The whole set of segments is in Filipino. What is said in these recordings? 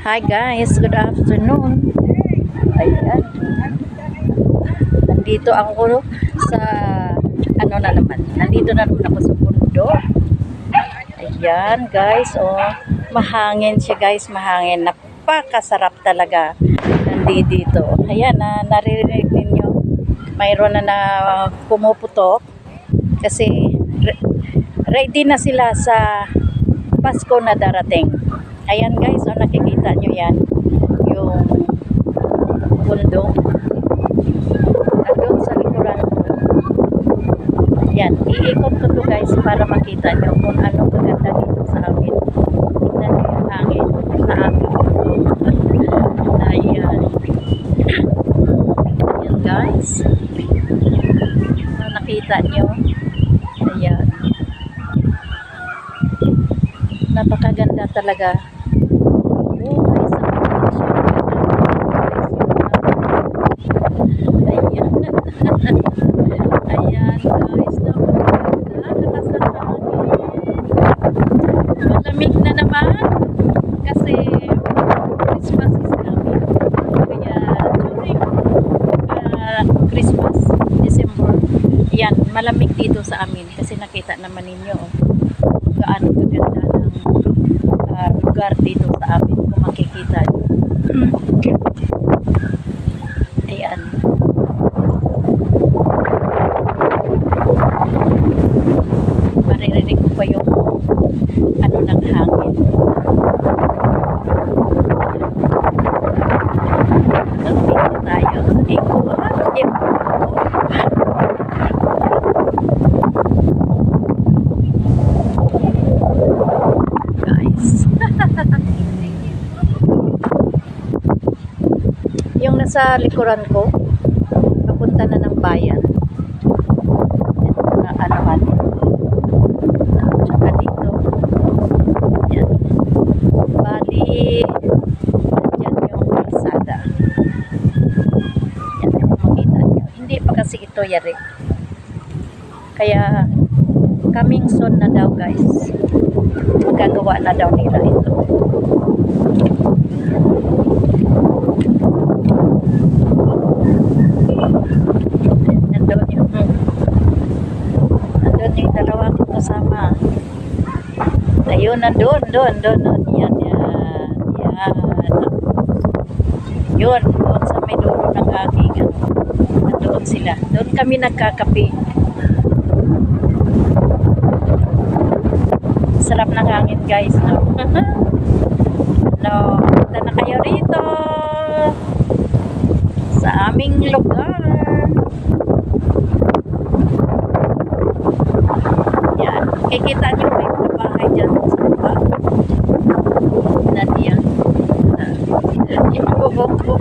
Hi guys, good afternoon. Ayan. Nandito ako sa ano na naman. Nandito na naman ako sa pundo. Ayan guys, oh. Mahangin siya guys, mahangin. Napakasarap talaga. Nandito dito. Ayan, na naririnig ninyo. Mayroon na na pumuputok. Kasi re- ready na sila sa Pasko na darating. Ayan guys, oh, nakikita nyo yan. Yung bundok. Nandun sa likuran ko. Yan, iikot ko to guys para makita nyo kung ano kaganda dito sa amin. Tignan nyo yung hangin sa amin. Ayan. Ayan guys. Nakita nyo? Ayan. Napakaganda talaga. Ayan. Ayan guys. Napakaganda. Lakas ng hangin. Malamig na naman. Kasi Christmas is coming. Kaya during uh, Christmas, December, yan, malamig dito sa amin. Kasi nakita naman ninyo oh, kung gaano kaganda ng ah, lugar dito sa amin kung makikita nyo. Ayan. Maririnig ko pa yung ano ng hangin. Dito tayo. Iko. Iko. Guys. yung nasa likuran ko, papunta na ng bayan. Ito na alaman. Tsaka dito. Yan. Bali, yan yung kalsada. Yan yung makita nyo. Hindi pa kasi ito yari. Kaya, coming soon na daw guys. Magagawa na daw nila ito. Nandun yung nandun yung dalawa kong kasama. Ayun, nandun, doon, doon, doon. Yan, yan, yan. Yun, doon sa may dulo ng aking ano. Nandun sila. Doon kami nagkakape. Sarap ng hangin guys, no? no, punta na kayo rito sa aming lugar. Yan. Kikita niyo may mga bahay dyan sa baba. Nadia. Yung bubok ko.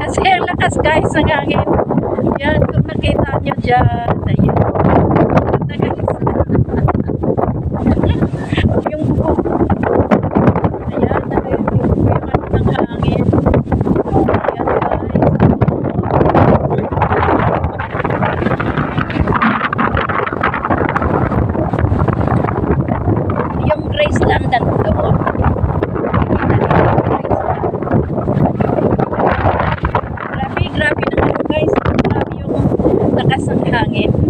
Kasi ang lakas guys ng hangin. Yan, kung nakita niyo dyan. Ayun. langit.